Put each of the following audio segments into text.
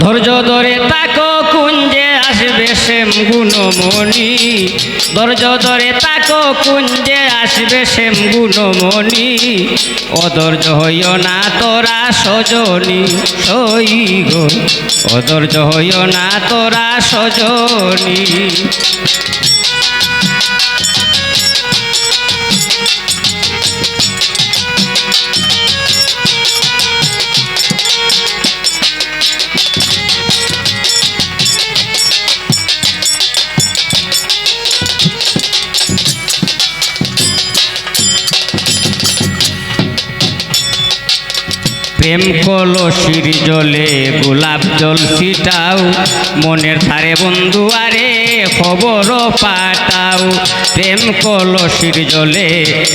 ধৈর্য ধরে তাকো কুঞ্জে আসবে শ্যাম গুণমণি। ধৈর্য ধরে তাকো কুঞ্জে আসবে শ্যাম গুণমণি। অধৈর্য হইও না তোরা সজনি, সই গো। অধৈর্য হইও না তোরা সজনি। প্রেম কলসির জলে, গোলাপ জল ছিটাও। মনের ধারে বন্ধু, আরে খবর পাঠাও। প্রেম কলসির জলে,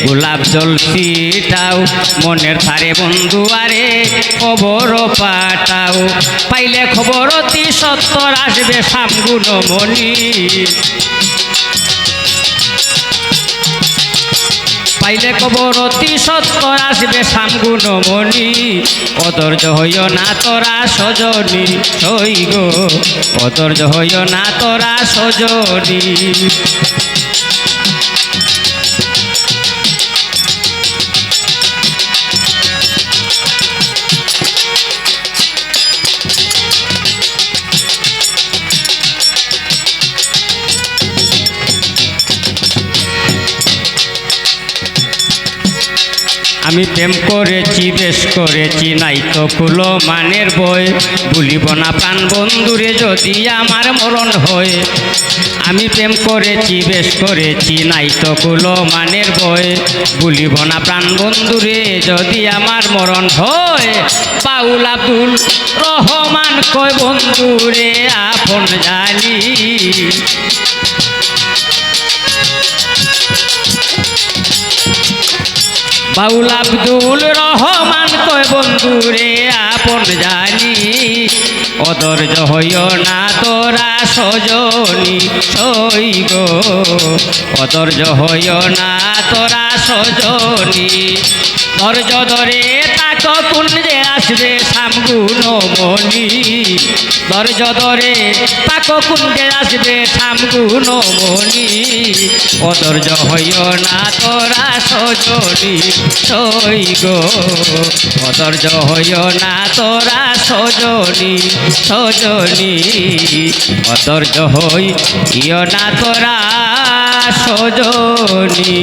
গোলাপ জল ছিটাও। মনের ধারে বন্ধু, আরে খবর পাঠাও। পাইলে খবর অতি সত্তর, আসবে সামগুণ মণি পাইলে কবর অতি সত্য আসবে সামগুণ মনি অদর্য হইও না তোরা সজনি সই গো। অদর্য হইও না তোরা সজনি। আমি প্রেম করেছি বেশ করেছি, নাই তো কুলো মানের বই। ভুলিব না প্রাণ বন্ধুরে যদি আমার মরণ হয়। আমি প্রেম করেছি বেশ করেছি, নাই তো কুলো মানের বই। ভুলিব না প্রাণ বন্ধুরে যদি আমার মরণ হয়। পাউল আব্দুল রহমান কয়, বন্ধুরে, আপন জানি। বাউল আব্দুল রহমান কয়, বন্ধুরে, আপন জানি অদর্য হইও না তোরা সজনী সই গো। অদর্য হইও না তোরা সজনী, ধৈর্য ধরে তাক কুঞ্জে আসবে সামগুণ মণি ধৈর্য ধরে তাক কুঞ্জে আসবে সামগুণ মণি অদর্য হইও না তোরা সজনি সই গো। অদর্য হইও না তোরা সজনি সজনি। অদর্য হই ইয় না তোরা সজনি।